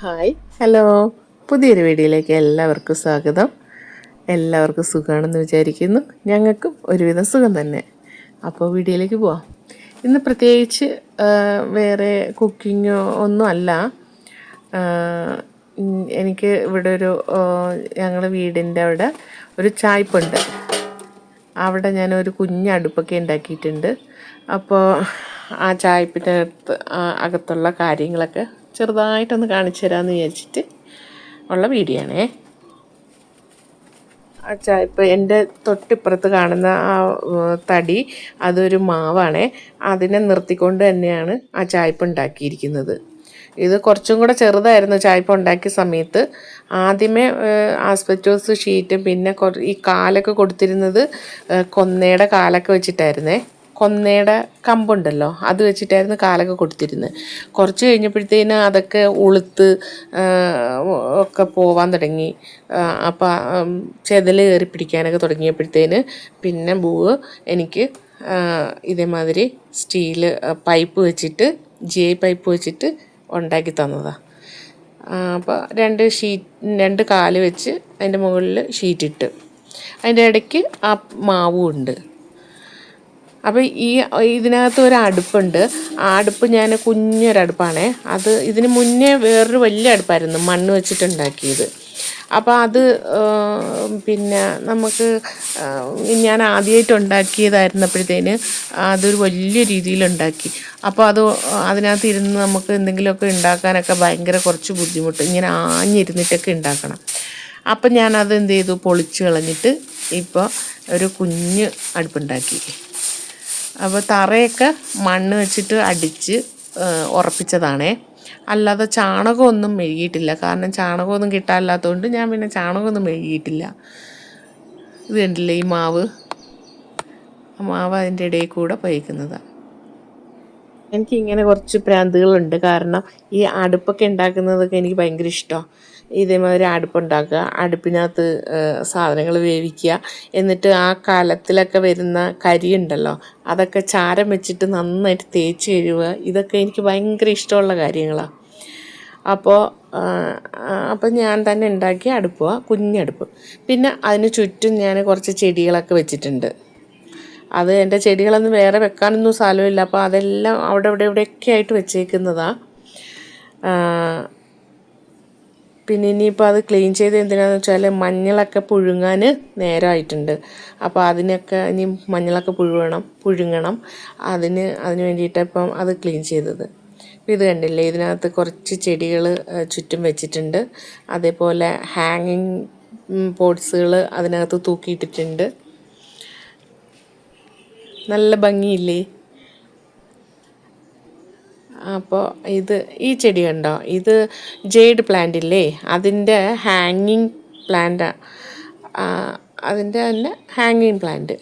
Hi. Hello പുതിയൊരു വീഡിയോയിലേക്ക് എല്ലാവർക്കും സ്വാഗതം. എല്ലാവർക്കും സുഖമാണെന്ന് വിചാരിക്കുന്നു. ഞങ്ങൾക്കും ഒരുവിധം സുഖം തന്നെ. അപ്പോൾ വീഡിയോയിലേക്ക് പോവാം. ഇന്ന് പ്രത്യേകിച്ച് വേറെ കുക്കിങ്ങോ ഒന്നും അല്ല. എനിക്ക് ഇവിടെ ഒരു ഞങ്ങളുടെ വീടിന്റെ അവിടെ ഒരു ചായ്പുണ്ട്. അവിടെ ഞാൻ ഒരു കുഞ്ഞ് അടുപ്പൊക്കെ ഉണ്ടാക്കിയിട്ടുണ്ട്. അപ്പോൾ ആ ചായപ്പിന്റെ അകത്ത് അകത്തുള്ള കാര്യങ്ങളൊക്കെ ചെറുതായിട്ടൊന്ന് കാണിച്ചു തരാമെന്ന് വിചാരിച്ചിട്ട് ഉള്ള വീഡിയോ ആണേ. അച്ഛാ ചായപ്പ് എന്റെ തൊട്ടിപ്പുറത്ത് കാണുന്ന ആ തടി അതൊരു മാവാണേ. അതിനെ നിർത്തിക്കൊണ്ട് തന്നെയാണ് ആ ചായപ്പ് ഉണ്ടാക്കിയിരിക്കുന്നത്. ഇത് കുറച്ചും കൂടെ ചെറുതായിരുന്നു ചായപ്പ് ഉണ്ടാക്കിയ സമയത്ത്. ആദ്യമേ ആസ്പെറ്റോസ് ഷീറ്റും പിന്നെ ഈ കാലൊക്കെ കൊടുത്തിരുന്നത് കൊന്നയുടെ കാലൊക്കെ വെച്ചിട്ടായിരുന്നേ. കൊന്നയുടെ കമ്പുണ്ടല്ലോ അത് വെച്ചിട്ടായിരുന്നു കാലൊക്കെ കൊടുത്തിരുന്നത്. കുറച്ച് കഴിഞ്ഞപ്പോഴത്തേന് അതൊക്കെ ഉളുത്ത് ഒക്കെ പോവാൻ തുടങ്ങി. അപ്പോൾ ചെതൽ കയറി പിടിക്കാനൊക്കെ തുടങ്ങിയപ്പോഴത്തേന് പിന്നെ ബൂവ് എനിക്ക് ഇതേമാതിരി സ്റ്റീൽ പൈപ്പ് വെച്ചിട്ട് ജി പൈപ്പ് വെച്ചിട്ട് ഉണ്ടാക്കി തന്നതാണ് അപ്പോൾ രണ്ട് ഷീറ്റ് രണ്ട് കാൽ വെച്ച് അതിന്റെ മുകളിൽ ഷീറ്റിട്ട്. അതിന്റെ ഇടയ്ക്ക് ആ മാവും ഉണ്ട് അപ്പോൾ ഈ ഇതിനകത്ത് ഒരു അടുപ്പുണ്ട്. ആ അടുപ്പ് ഞാൻ കുഞ്ഞൊരടുപ്പാണേ. അത് ഇതിന് മുന്നേ വേറൊരു വലിയ അടുപ്പായിരുന്നു മണ്ണ് വെച്ചിട്ടുണ്ടാക്കിയത്. അപ്പോൾ അത് പിന്നെ നമുക്ക് ഞാൻ ആദ്യമായിട്ട് ഉണ്ടാക്കിയതായിരുന്നപ്പോഴത്തേന് അതൊരു വലിയ രീതിയിലുണ്ടാക്കി അപ്പോൾ അത് അതിനകത്ത് ഇരുന്ന് നമുക്ക് എന്തെങ്കിലുമൊക്കെ ഉണ്ടാക്കാനൊക്കെ ഭയങ്കര കുറച്ച് ബുദ്ധിമുട്ട്. ഇങ്ങനെ ആഞ്ഞിരുന്നിട്ടൊക്കെ ഉണ്ടാക്കണം. അപ്പം ഞാനത് എന്ത് ചെയ്തു? പൊളിച്ച് കളഞ്ഞിട്ട് ഇപ്പോൾ ഒരു കുഞ്ഞ് അടുപ്പുണ്ടാക്കി. അപ്പോൾ തറയൊക്കെ മണ്ണ് വെച്ചിട്ട് അടിച്ച് ഉറപ്പിച്ചതാണേ അല്ലാതെ ചാണകമൊന്നും മെഴുകിയിട്ടില്ല. കാരണം ചാണകമൊന്നും കിട്ടാനില്ലാത്തതുകൊണ്ട് ഞാൻ പിന്നെ ചാണകമൊന്നും മെഴുകിയിട്ടില്ല. ഇത് കണ്ടില്ലേ ഈ മാവ്? ആ മാവ് അതിന്റെ ഇടയിൽ കൂടെ പയക്കുന്നതാണ് എനിക്കിങ്ങനെ കുറച്ച് പ്രാന്തുകളുണ്ട്. കാരണം ഈ അടുപ്പൊക്കെ ഉണ്ടാക്കുന്നതൊക്കെ എനിക്ക് ഭയങ്കര ഇഷ്ടമാണ് ഇതേമാതിരി അടുപ്പുണ്ടാക്കുക അടുപ്പിനകത്ത് സാധനങ്ങൾ വേവിക്കുക. എന്നിട്ട് ആ കാലത്തിലൊക്കെ വരുന്ന കരി ഉണ്ടല്ലോ അതൊക്കെ ചാരം വെച്ചിട്ട് നന്നായിട്ട് തേച്ച് കഴുകുക. ഇതൊക്കെ എനിക്ക് ഭയങ്കര ഇഷ്ടമുള്ള കാര്യങ്ങളാണ് അപ്പോൾ അപ്പോൾ ഞാൻ തന്നെ ഉണ്ടാക്കിയ അടുപ്പുക കുഞ്ഞടുപ്പ്. പിന്നെ അതിന് ചുറ്റും ഞാൻ കുറച്ച് ചെടികളൊക്കെ വെച്ചിട്ടുണ്ട്. അത് എന്റെ ചെടികളൊന്നും വേറെ വെക്കാനൊന്നും സ്ഥലമില്ല. അപ്പോൾ അതെല്ലാം അവിടെ ഇവിടെ ഇവിടെയൊക്കെ ആയിട്ട് വെച്ചേക്കുന്നതാണ് പിന്നെ ഇനിയിപ്പോൾ അത് ക്ലീൻ ചെയ്ത് എന്തിനാന്ന് വെച്ചാൽ മഞ്ഞളൊക്കെ പുഴുങ്ങാൻ നേരമായിട്ടുണ്ട് അപ്പോൾ അതിനൊക്കെ ഇനി മഞ്ഞളൊക്കെ പുഴുവണം പുഴുങ്ങണം. അതിന് അതിന് വേണ്ടിയിട്ട് ഇപ്പം അത് ക്ലീൻ ചെയ്തത്. ഇത് കണ്ടില്ലേ ഇതിനകത്ത് കുറച്ച് ചെടികൾ ചുറ്റും വെച്ചിട്ടുണ്ട്. അതേപോലെ ഹാങ്ങിങ് പോട്ട്സുകൾ അതിനകത്ത് തൂക്കിയിട്ടിട്ടുണ്ട്. നല്ല ഭംഗിയില്ലേ? അപ്പോൾ ഇത് ഈ ചെടി കണ്ടോ? ഇത് ജെയ്ഡ് പ്ലാന്റ് ഇല്ലേ? അതിന്റെ ഹാങ്ങിങ് പ്ലാന്റ് അതിന്റെ തന്നെ ഹാങ്ങിങ് പ്ലാന്റ്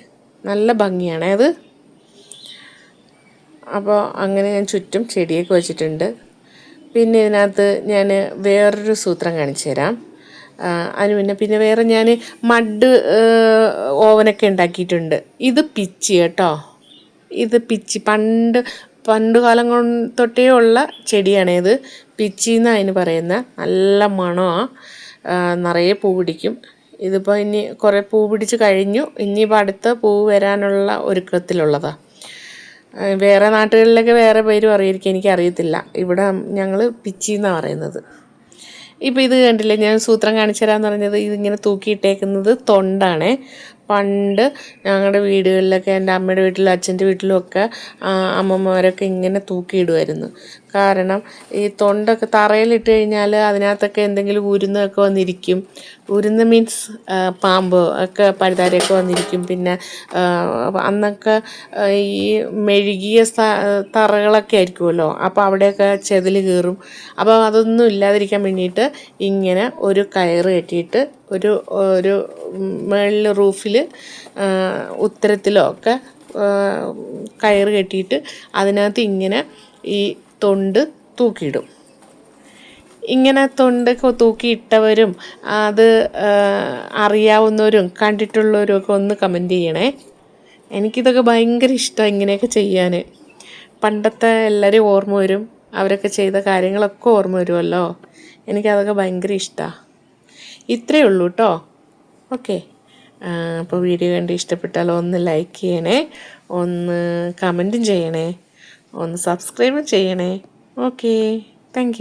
നല്ല ഭംഗിയാണ് അത്. അപ്പോൾ അങ്ങനെ ഞാൻ ചുറ്റും ചെടിയൊക്കെ വെച്ചിട്ടുണ്ട്. പിന്നെ ഇതിനകത്ത് ഞാൻ വേറൊരു സൂത്രം കാണിച്ചു തരാം അതിന് പിന്നെ പിന്നെ വേറെ ഞാൻ മഡ് ഓവനൊക്കെ ഉണ്ടാക്കിയിട്ടുണ്ട്. ഇത് പിച്ചി കേട്ടോ. ഇത് പിച്ചി. പണ്ട് പണ്ട് കാലം തൊട്ടേ ഉള്ള ചെടിയാണ് ഇത്. പിച്ചി എന്നാണ് അതിന് പറയുന്ന. നല്ല മണമാണ് നിറയെ പൂ പിടിക്കും. ഇതിപ്പോൾ ഇനി കുറേ പൂ പിടിച്ച് കഴിഞ്ഞു. ഇനിയിപ്പോൾ അടുത്ത പൂ വരാനുള്ള ഒരുക്കത്തിലുള്ളതാണ് വേറെ നാട്ടുകളിലൊക്കെ വേറെ പേരും അറിയായിരിക്കും എനിക്കറിയത്തില്ല. ഇവിടെ ഞങ്ങൾ പിച്ചി എന്നാണ് പറയുന്നത്. ഇപ്പോൾ ഇത് കണ്ടില്ലേ? ഞാൻ സൂത്രം കാണിച്ചു തരാമെന്ന് പറഞ്ഞത് ഇതിങ്ങനെ തൂക്കിയിട്ടേക്കുന്നത് തൊണ്ടാണേ. പണ്ട് ഞങ്ങളുടെ വീടുകളിലൊക്കെ എന്റെ അമ്മയുടെ വീട്ടിലും അച്ഛന്റെ വീട്ടിലും ഒക്കെ ആ, അമ്മമാരൊക്കെ ഇങ്ങനെ തൂക്കിയിടുമായിരുന്നു കാരണം ഈ തൊണ്ടൊക്കെ തറയിലിട്ട് കഴിഞ്ഞാൽ അതിനകത്തൊക്കെ എന്തെങ്കിലും ഉരുന്നൊക്കെ വന്നിരിക്കും. ഉരുന്ന് മീൻസ് പാമ്പ് ഒക്കെ പഴുതാരയൊക്കെ വന്നിരിക്കും. പിന്നെ അന്നൊക്കെ ഈ മെഴുകിയ തറകളൊക്കെ ആയിരിക്കുമല്ലോ അപ്പോൾ അവിടെയൊക്കെ ചെതിൽ കയറും അപ്പോൾ അതൊന്നും ഇല്ലാതിരിക്കാൻ വേണ്ടിയിട്ട് ഇങ്ങനെ ഒരു കയറ് കെട്ടിയിട്ട് ഒരു ഒരു മേളിൽ റൂഫിൽ ഉത്തരത്തിലോ ഒക്കെ കയറ് കെട്ടിയിട്ട് അതിനകത്ത് ഇങ്ങനെ ഈ തൊണ്ട് തൂക്കിയിടും. ഇങ്ങനെ തൊണ്ടൊക്കെ തൂക്കിയിട്ടവരും അത് അറിയാവുന്നവരും കണ്ടിട്ടുള്ളവരും ഒക്കെ ഒന്ന് കമന്റ് ചെയ്യണേ. എനിക്കിതൊക്കെ ഭയങ്കര ഇഷ്ടമാണ് ഇങ്ങനെയൊക്കെ ചെയ്യാൻ പണ്ടത്തെ എല്ലാവരും ഓർമ്മ വരും. അവരൊക്കെ ചെയ്ത കാര്യങ്ങളൊക്കെ ഓർമ്മ വരുമല്ലോ എനിക്കതൊക്കെ ഭയങ്കര ഇഷ്ടമാണ് ഇത്രയേ ഉള്ളൂ കേട്ടോ ഓക്കെ. അപ്പോൾ വീഡിയോ കണ്ട് ഇഷ്ടപ്പെട്ടാൽ ഒന്ന് ലൈക്ക് ചെയ്യണേ. ഒന്ന് കമന്റും ചെയ്യണേ. ഒന്ന് സബ്സ്ക്രൈബും ചെയ്യണേ. ഓക്കെ. താങ്ക്